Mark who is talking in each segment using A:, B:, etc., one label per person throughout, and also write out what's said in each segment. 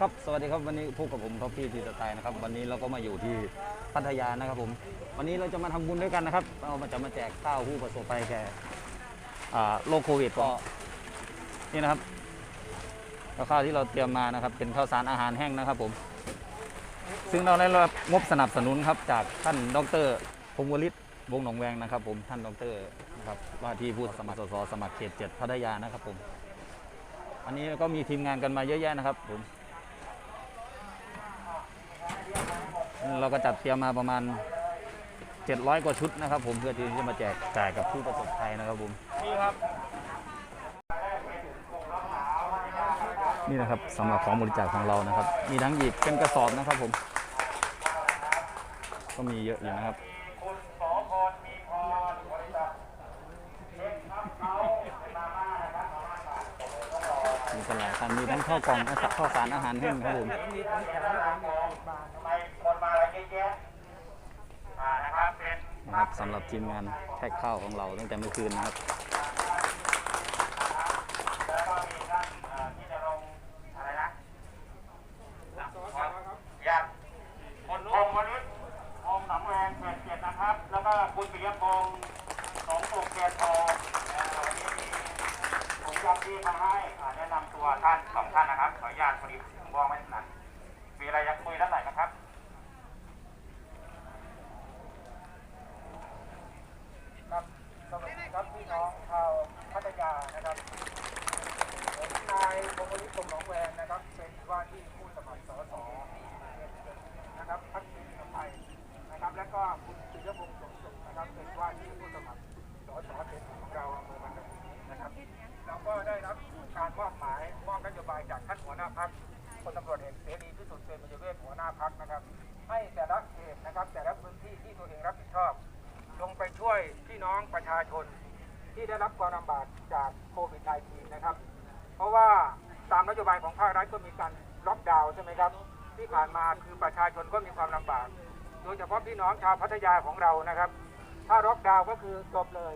A: ครับสวัสดีครับวันนี้พบกับผมท็อปปี้ทีสไตล์นะครับวันนี้เราก็มาอยู่ที่พัทยานะครับผมวันนี้เราจะมาทำบุญด้วยกันนะครับเรามาจะมาแจกข้าวผู้ประสบภัยแก่อ่าโรคโควิดก็นี่นะครับแล้วข้าวที่เราเตรียมมานะครับ เป็นข้าวสารอาหารแห้งนะครับผม ซึ่งเราได้รับงบสนับสนุนครับจากท่านดรพงศ์วลิตวงศ์หนองแวงนะครับ ผมท่านดรนะครับว่าที่ผู้สมัครสสสมัครเขตเจ็ดพัทยานะครับผม อันนี้ก็มีทีมงานกันมาเยอะแยะนะครับผม เราก็จัดเตรียมมาประมาณ 700 กว่าชุดนะครับ ผมเพื่อที่จะมาแจกจ่ายกับผู้ประสบภัยนะครับผม
B: นี่ครับ
A: นี่นะครับสำหรับของบริจาคของเรานะครับ มีทั้งหยิบเป็นกระสอบนะครับผม ก็มีเยอะอยู่นะครับ
B: มีพรบริษัทเอ็กซ์ครับเขามาม่านะครับมาม่าค่ะ
A: มีกันหลายคันมีทั้งข้าวกล่องข้าวสารอาหารแห้งครับผม
B: นมาอะไรเยอะแยะอ่านะครับเป็น
A: นะครับสำหรับทีมงานแพ็คข้าวของเราตั้งแต่เมื่อคืนนะครับ
B: แล้วก็มีท่านเอ่อที่จะลงอะไรนะอยากคุณพงศ์วณิชพงศ์หนองแวงเขตเจ็ดนะครับแล้วก็คุณปิยพงศ์สงสุขเกียรติโตเอ่อวันนี้มีผมจำที่มาให้อ่าแนะนำตัวท่านสองท่านนะครับ ขออนุญาตพอดีผมมองไม่ถนัดมีอะไรจะคุยด้านไหนนะครับ ครับสวัสดีครับพี่น้องชาวพัทยานะครับผมนายพงศ์วณิชพงศ์หนองแวงนะครับ เป็นว่าที่ผู้สมัครสสนะครับพักดีไทยนะครับ และก็คุณปิยพงศ์สมสุขนะครับเป็นว่าที่ผู้สมัครสสเขตของเราอำเภอบันนะครับเราก็ได้รับการมอบหมายมอบนโยบายจากท่านหัวหน้าพักพลตำรวจเอกเสรีพิสุทธิ์เตมียเวทหัวหน้าพักนะครับ ให้แต่ละเขตนะครับแต่ละพื้นที่ที่ตัวเองรับผิดชอบ ลงไปช่วยพี่น้องประชาชนที่ได้รับความลำบากจากโควิด -19 นะครับ เพราะว่า โยบายของภาครัฐก็มีการล็อกดาวน์ใช่ไหมครับ ที่ผ่านมาคือประชาชนก็มีความลำบาก โดยเฉพาะพี่น้องชาวพัทยาของเรานะครับ ถ้าล็อกดาวน์ก็คือจบเลย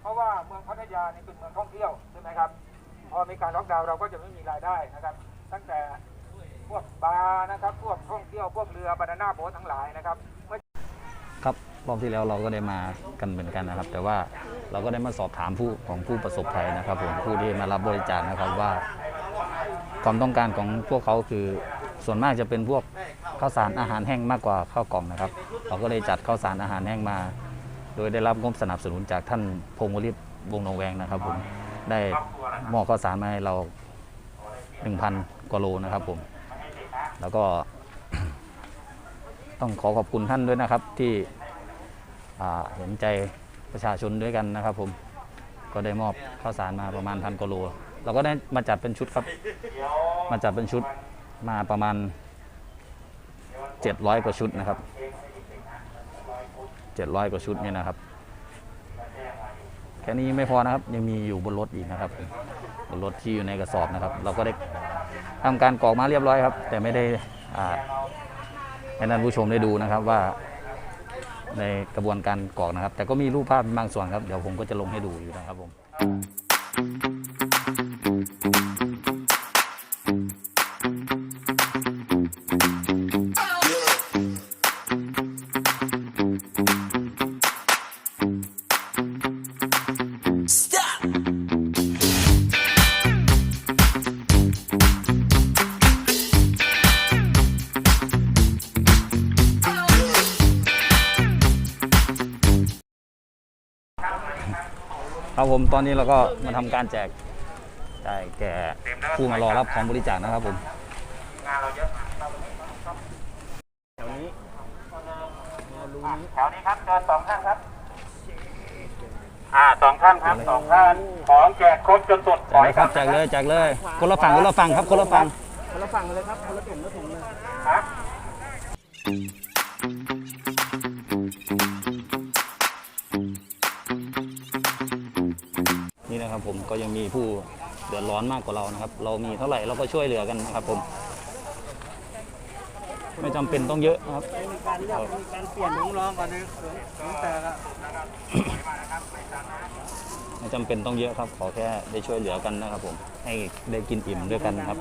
B: เพราะว่าเมืองพัทยานี่เป็นเมืองท่องเที่ยวใช่ไหมครับ พอมีการล็อกดาวน์เราก็จะไม่มีรายได้นะครับ ตั้งแต่พวกบาร์นะครับ พวกท่องเที่ยวพวกเรือบานาน่าโบ๊ททั้งหลายนะครับ
A: ครับรอบที่แล้วเราก็ได้มากันเหมือนกันนะครับ แต่ว่าเราก็ได้มาสอบถามผู้ของผู้ประสบภัยนะครับผมผู้ที่มารับบริจาคนะครับว่า ความต้องการของพวกเขาคือส่วนมากจะเป็นพวกข้าวสารอาหารแห้งมากกว่าข้าวกล่องนะครับเราก็เลยจัดข้าวสารอาหารแห้งมา โดยได้รับงบสนับสนุนจากท่านพงศ์วลิตวงศ์นงแวงนะครับผมได้มอบข้าวสารมาให้เรา 1,000กว่าโลนะครับผมแล้วก็ต้องขอขอบคุณท่านด้วยนะครับที่เห็นใจประชาชนด้วยกันนะครับผมก็ได้มอบข้าวสารมาประมาณพันกว่าโล เราก็ได้มาจัดเป็นชุดครับ มาจัดเป็นชุดมาประมาณ 700 กว่าชุดนะครับ 700 กว่าชุดเนี่ยนะครับ แค่นี้ไม่พอนะครับ ยังมีอยู่บนรถอีกนะครับผมบนรถที่อยู่ในกระสอบนะครับ เราก็ได้ทำการกรอกมาเรียบร้อยครับ แต่ไม่ได้อ่าให้ท่านผู้ชมได้ดูนะครับว่าในกระบวนการกรอกนะครับ แต่ก็มีรูปภาพบางส่วนครับ เดี๋ยวผมก็จะลงให้ดูอยู่นะครับผม ครับผมตอนนี้เราก็มาทำการแจกจ่ายแก่ผู้มารอรับของบริจาคนะครับผม
B: งานเราเยอะเรา
A: แถวนี้
B: อะแถวนี้ครับเชิญสองท่านครับอ่าสองท่านครับสองท่านของแจกครบจนสุด
A: แจกเลยครับแจกเลยแจกเลย คนละฝั่งคนละฝั่งครับคนละฝั่ง
C: คนละฝั่งเลยครับคนละถุงละถุงเลย
B: ครับ
A: นะครับผมก็ยังมีผู้เดือดร้อนมากกว่าเรานะครับ เรามีเท่าไหร่เราก็ช่วยเหลือกันนะครับผม ไม่จำเป็นต้องเยอะนะครับ
C: มีการเลือกมีการเปลี่ยนถุงรองก่อนนะถุงแต่ละ
A: ไม่จำเป็นต้องเยอะครับ ขอแค่ได้ช่วยเหลือกันนะครับผม ให้ได้กินอิ่มด้วยกันครับ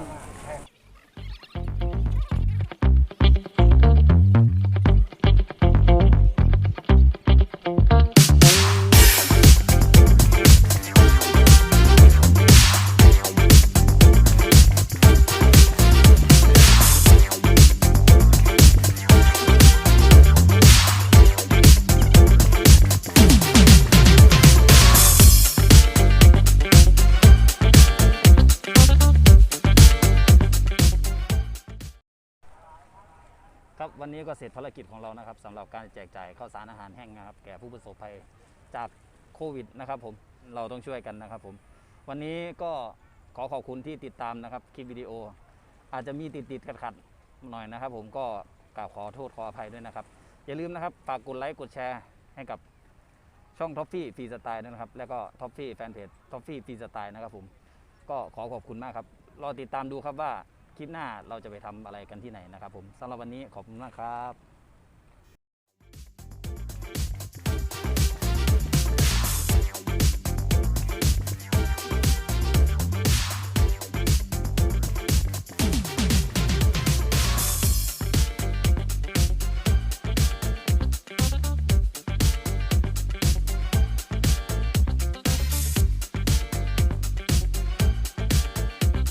A: ครับวันนี้ก็เสร็จภารกิจของเรานะครับสำหรับการแจกจ่ายข้าวสารอาหารแห้งนะครับ แก่ผู้ประสบภัยจากโควิดนะครับผมเราต้องช่วยกันนะครับผมวันนี้ก็ขอขอบคุณที่ติดตามนะครับคลิปวิดีโอ อาจจะมีติดติดขัดขัดหน่อยนะครับ ผมก็กราบขอโทษขออภัยด้วยนะครับ อย่าลืมนะครับฝากกดไลค์กดแชร์ให้กับช่องท็อฟฟี่ฟรีสไตล์นะครับ แล้วก็ท็อฟฟี่แฟนเพจท็อฟฟี่ฟรีสไตล์นะครับผมก็ขอขอบคุณมากครับรอติดตามดูครับว่า คลิปหน้าเราจะไปทำอะไรกันที่ไหนนะครับผมสำหรับวันนี้ขอบคุณมากครับ